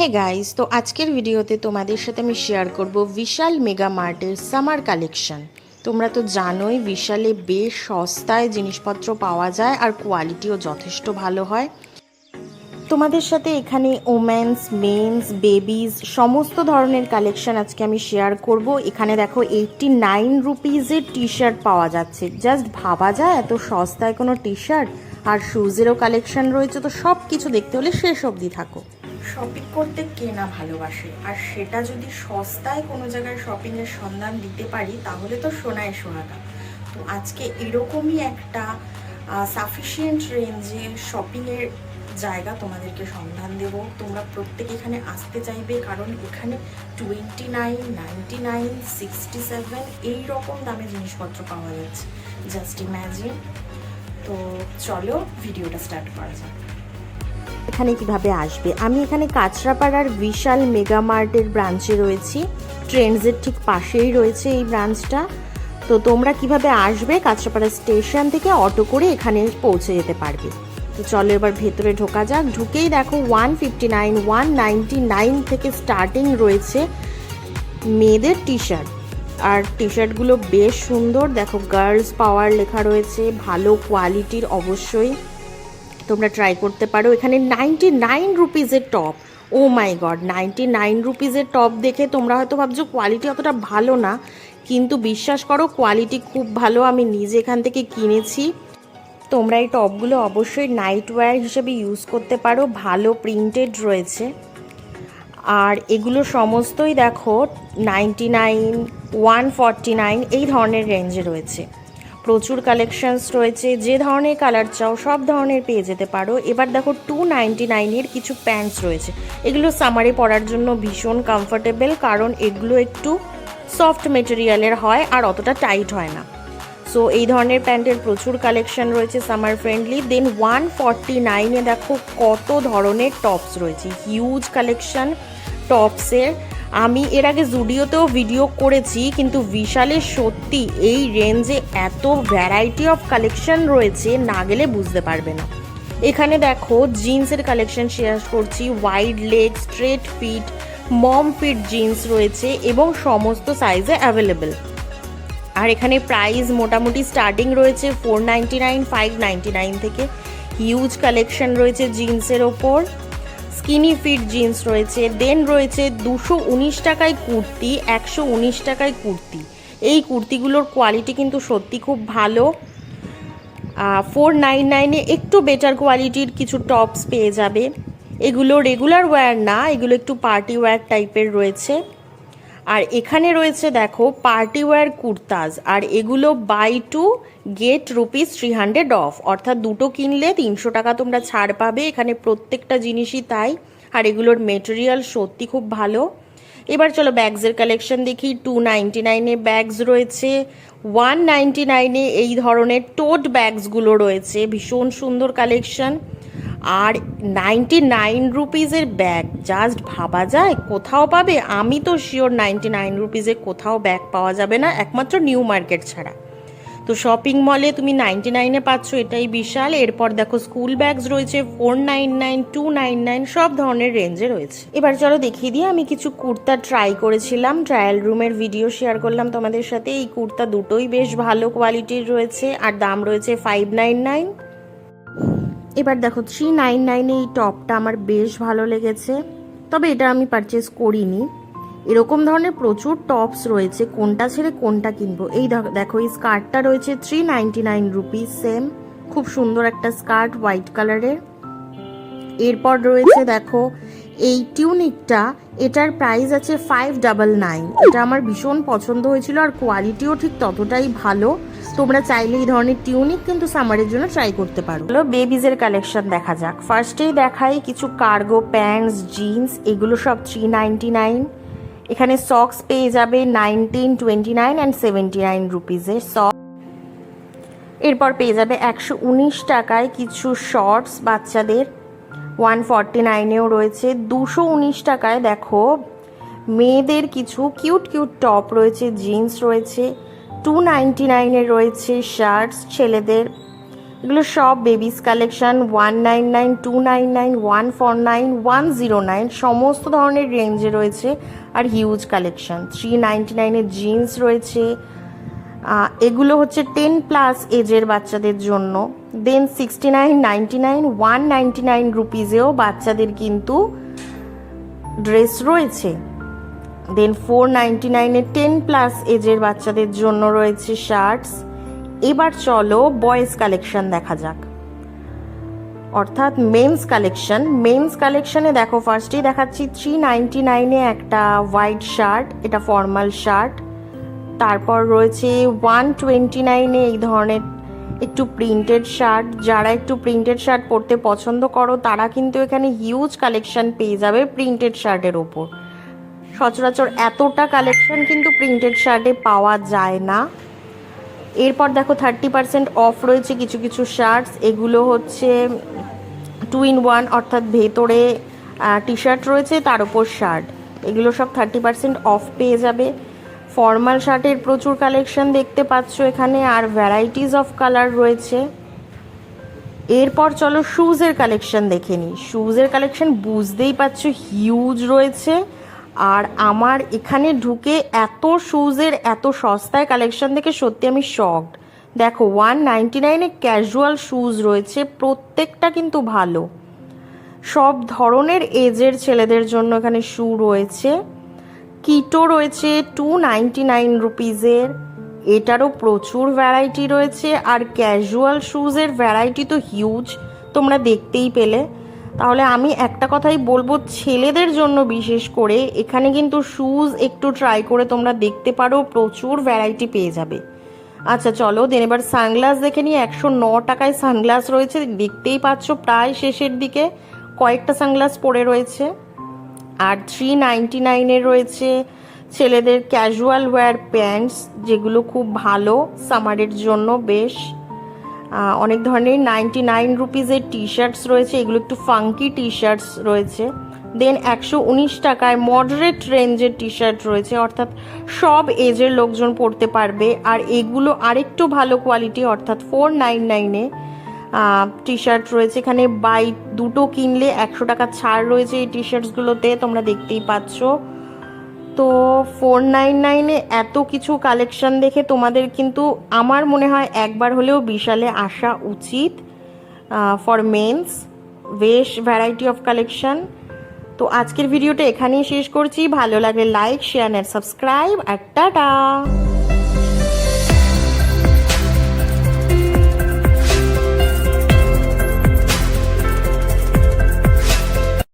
Hey guys তো আজকের ভিডিওতে তোমাদের সাথে আমি শেয়ার করব বিশাল মেগা মার্টের সামার কালেকশন তোমরা তো জানোই বিশালে বেশ সস্তায় জিনিসপত্র পাওয়া যায় আর কোয়ালিটিও যথেষ্ট ভালো হয়। তোমাদের সাথে এখানে ওমেন্স মেন্স বেবিজ সমস্ত ধরনের কালেকশন আজকে আমি শেয়ার করব। এখানে দেখো এইটটি নাইন রুপিজের টি শার্ট পাওয়া যাচ্ছে। জাস্ট ভাবা যায় এত সস্তায় কোনো টি শার্ট আর শুজেরও কালেকশন রয়েছে, তো সব কিছু দেখতে হলে শেষ অবধি থাকো। শপিং করতে কে না ভালোবাসে? আর সেটা যদি সস্তায় কোনো জায়গায় শপিংয়ের সন্ধান দিতে পারি, তাহলে তো সোনায় সোহাগা। তো আজকে এরকমই একটা সাফিসিয়েন্ট রেঞ্জে শপিংয়ের জায়গা তোমাদেরকে সন্ধান দেব। তোমরা প্রত্যেকে এখানে আসতে চাইবে, কারণ এখানে twenty nine ninety nine sixty seven এইরকম দামে জিনিসপত্র পাওয়া যাচ্ছে। জাস্ট ইম্যাজিন তো চলো ভিডিওটা স্টার্ট করা যাক। এখানে কীভাবে আসবে? আমি এখানে কাঁচরাপাড়ার বিশাল মেগা মার্টের ব্রাঞ্চে রয়েছি। ট্রেন্ডসের ঠিক পাশেই রয়েছে এই ব্রাঞ্চটা। তো তোমরা কীভাবে আসবে কাঁচরাপাড়া স্টেশন থেকে অটো করে এখানে পৌঁছে যেতে পারবে। তো চলো এবার ভেতরে ঢোকা যাক। ঢুকেই দেখো one fifty nine, one ninety nine থেকে স্টার্টিং রয়েছে মেয়েদের টি শার্ট আর টি শার্টগুলো বেশ সুন্দর। দেখো গার্লস পাওয়ার লেখা রয়েছে। ভালো কোয়ালিটির অবশ্যই। তোমরা ট্রাই করতে পারো। এখানে ninety nine রুপিজের top oh my god ninety nine রুপিজের top দেখে তোমরা হয়তো ভাবছ কোয়ালিটি অতটা ভালো না। কিন্তু বিশ্বাস করো কোয়ালিটি খুব ভালো। আমি নিজে এখান থেকে কিনেছি। তোমরা এই টপগুলো অবশ্যই নাইট ওয়্যার হিসেবে ইউজ করতে পারো। ভালো প্রিন্টেড রয়েছে। আর এগুলো সমস্তই দেখো নাইনটি নাইন ওয়ান নাইন এই ধরনের রেঞ্জে রয়েছে। প্রচুর কালেকশনস রয়েছে। যে ধরনের কালার চাও, সব ধরনের পেয়ে যেতে পারো। এবার দেখো টু নাইনটি নাইনের কিছু প্যান্টস রয়েছে। এগুলো সামারে পরার জন্য ভীষণ কমফোর্টেবল কারণ এগুলো একটু সফট মেটেরিয়ালের হয় আর অতটা টাইট হয় না। সো এই ধরনের প্যান্টের প্রচুর কালেকশন রয়েছে summer friendly then one forty নাইনে দেখো কত ধরনের টপস রয়েছে। হিউজ কালেকশন টপসের আমি এর আগে জুডিওতেও ভিডিও করেছি, কিন্তু বিশালে সত্যি এই রেঞ্জে এত ভ্যারাইটি অফ কালেকশন রয়েছে, না গেলে বুঝতে পারবে না। এখানে দেখো জিন্সের কালেকশন শেয়ার করছি wide leg straight fit mom fit jeans রয়েছে এবং সমস্ত সাইজে অ্যাভেলেবেল আর এখানে প্রাইস মোটামুটি স্টার্টিং রয়েছে four ninety nine five nine থেকে। হিউজ কালেকশন রয়েছে জিন্সের ওপর। স্কিনি ফিট জিন্স রয়েছে, দেন রয়েছে দুশো উনিশ টাকায় কুর্তি, একশো উনিশ টাকায় কুর্তি। এই কুর্তিগুলোর কোয়ালিটি কিন্তু সত্যি খুব ভালো। ফোর নাইন নাইনে একটু বেটার কোয়ালিটির কিছু টপস পেয়ে যাবে। এগুলো রেগুলার ওয়্যার না, এগুলো একটু পার্টি ওয়্যার টাইপের রয়েছে। আর এখানে রয়েছে, দেখো পার্টি ওয়্যার কুর্তাজ। আর এগুলো buy two get rupees three hundred off অর্থাৎ দুটো কিনলে তিনশো টাকা তোমরা ছাড় পাবে। এখানে প্রত্যেকটা জিনিসই তাই। আর এগুলোর মেটেরিয়াল সত্যি খুব ভালো। এবার চলো ব্যাগসের কালেকশন দেখি। টু নাইনটি নাইনে ব্যাগস রয়েছে। ওয়ান নাইনটি নাইনে এই ধরনের টোট ব্যাগসগুলো রয়েছে। ভীষণ সুন্দর কালেকশন আর নাইনটি নাইন রুপিজের ব্যাগ জাস্ট ভাবা যায়? কোথাও পাবে? আমি তো শিওর নাইনটি নাইন রুপিজে কোথাও ব্যাগ পাওয়া যাবে না, একমাত্র নিউ মার্কেট ছাড়া। তো শপিং মলে তুমি নাইনটি নাইনে পাচ্ছ, এটাই বিশাল। এরপর দেখো স্কুল ব্যাগস রয়েছে four nine nine two nine nine সব ধরনের রেঞ্জে রয়েছে। এবার চলো দেখিয়ে দিয়ে আমি কিছু কুর্তা ট্রাই করেছিলাম ট্রায়াল রুমের ভিডিও শেয়ার করলাম তোমাদের সাথে। এই কুর্তা দুটোই বেশ ভালো কোয়ালিটির রয়েছে, আর দাম রয়েছে ফাইভ নাইন নাইন এবার দেখো থ্রি নাইন নাইনে এই টপটা আমার বেশ ভালো লেগেছে, তবে এটা আমি পারচেস করিনি। এরকম ধরনের প্রচুর টপস রয়েছে, কোনটা ছেড়ে কোনটা কিনবো। এই দেখো এই স্কার্টটা রয়েছে three ninety nine rupees same খুব সুন্দর একটা স্কার্ট হোয়াইট কালারের এরপর রয়েছে দেখো, এই টিউনিকটা এটার প্রাইস আছে ফাইভ ডাবল নাইন এটা আমার ভীষণ পছন্দ হয়েছিল আর কোয়ালিটিও ঠিক ততটাই ভালো। তোমরা চাইলে এই ধরনের টিউনিক কিন্তু সামারের জন্য ট্রাই করতে পারো। হলো বেবিজের কালেকশন দেখা যাক। ফার্স্টেই দেখাই কিছু কার্গো প্যান্টস জিন্স এগুলো সব থ্রি নাইন এখানে সক্স পেয়ে যাবে nineteen twenty nine and seventy nine রুপিজের sock এরপর পেয়ে যাবে একশো উনিশ টাকায় কিছু শর্টস বাচ্চাদের। ওয়ান ফর্টি নাইনেও রয়েছে। দুশো উনিশ টাকায় দেখো, মেয়েদের কিছু কিউট কিউট টপ রয়েছে জিন্স রয়েছে। টু নাইনটি নাইনের রয়েছে শার্টস ছেলেদের। এগুলো সব babies collection one nine nine two nine nine one four nine one zero nine সমস্ত ধরনের রেঞ্জে রয়েছে আর হিউজ কালেকশন থ্রি নাইনটি নাইনের জিন্স রয়েছে এগুলো হচ্ছে টেন প্লাস এজের বাচ্চাদের জন্য। Then sixty nine ninety nine one ninety nine রুপিজেও বাচ্চাদের কিন্তু ড্রেস রয়েছে। দেন ফোর নাইনটি নাইনে টেন প্লাস এজের বাচ্চাদের জন্য রয়েছে শার্টস এবার চলো বয়েজ কালেকশন দেখা যাক। অর্থাৎ মেন্স কালেকশন মেন্স কালেকশনে দেখো ফার্স্টেই দেখাচ্ছি থ্রি নাইনটি নাইনে একটা হোয়াইট শার্ট এটা ফর্মাল শার্ট তারপর রয়েছে ওয়ান টোয়েন্টি নাইনে এই ধরনের একটু প্রিন্টেড শার্ট যারা একটু প্রিন্টেড শার্ট পরতে পছন্দ করো, তারা কিন্তু এখানে হিউজ কালেকশন পেয়ে যাবে প্রিন্টেড শার্টের ওপর। সচরাচর এতটা কালেকশন কিন্তু প্রিন্টেড শার্টে পাওয়া যায় না। এরপর দেখো থার্টি পার্সেন্ট অফ রয়েছে কিছু কিছু শার্টস এগুলো হচ্ছে টু ইন ওয়ান অর্থাৎ ভেতরে টি শার্ট রয়েছে, তার উপর শার্ট এগুলো সব থার্টি পার্সেন্ট অফ পেয়ে যাবে। ফর্মাল শার্টের প্রচুর কালেকশন দেখতে পাচ্ছ এখানে, আর ভ্যারাইটিস অফ কালার রয়েছে। এরপর চলো শুজের কালেকশন দেখে নিই। শুজের কালেকশন বুঝতেই পারছ হিউজ রয়েছে। আর আমার এখানে ঢুকে এত শুজের এত সস্তায় কালেকশন দেখে সত্যি আমি শকড দেখো ওয়ান নাইনটি নাইনে ক্যাজুয়াল শুজ রয়েছে, প্রত্যেকটা কিন্তু ভালো। সব ধরনের এজের ছেলেদের জন্য এখানে শু রয়েছে। কিটো রয়েছে টু নাইনটি নাইন রুপিজের এটারও প্রচুর ভ্যারাইটি রয়েছে, আর ক্যাজুয়াল শুজের ভ্যারাইটি তো হিউজ তোমরা দেখতেই পেলে। তাহলে আমি একটা কথাই বলব, ছেলেদের জন্য বিশেষ করে এখানে কিন্তু শুজ একটু ট্রাই করে তোমরা দেখতে পারো, প্রচুর ভ্যারাইটি পেয়ে যাবে। আচ্ছা চলো দেন এবার সানগ্লাস দেখে নিই, একশো ন টাকায় সানগ্লাস রয়েছে, দেখতেই পাচ্ছ প্রায় শেষের দিকে, কয়েকটা সানগ্লাস পরে রয়েছে। আর থ্রি নাইনটি নাইনের রয়েছে, ছেলেদের ক্যাজুয়াল ওয়্যার প্যান্টস যেগুলো খুব ভালো সামারের জন্য বেশ অনেক ধরনের নাইনটি নাইন রুপিজের টি শার্টস রয়েছে, এগুলো একটু ফাঙ্কি টি শার্টস রয়েছে। দেন একশো উনিশ টাকায় মডারেট রেঞ্জের টি শার্ট রয়েছে, অর্থাৎ সব এজের লোকজন পরতে পারবে। আর এগুলো আরেকটু ভালো কোয়ালিটি অর্থাৎ ফোর নাইন নাইনে টি শার্ট রয়েছে। এখানে বাই দুটো কিনলে একশো টাকা ছাড় রয়েছে এই টি শার্টসগুলোতে তোমরা দেখতেই পাচ্ছ। তো ফোর নাইন নাইনে এত কিছু কালেকশন দেখে তোমাদের কিন্তু আমার মনে হয় একবার হলেও বিশালে আসা উচিত ফর মেন্স বেশ ভ্যারাইটি অফ কালেকশন তো আজকের ভিডিওটা এখানেই শেষ করছি। ভালো লাগলে লাইক শেয়ার অ্যান্ড সাবস্ক্রাইব আর টাটা!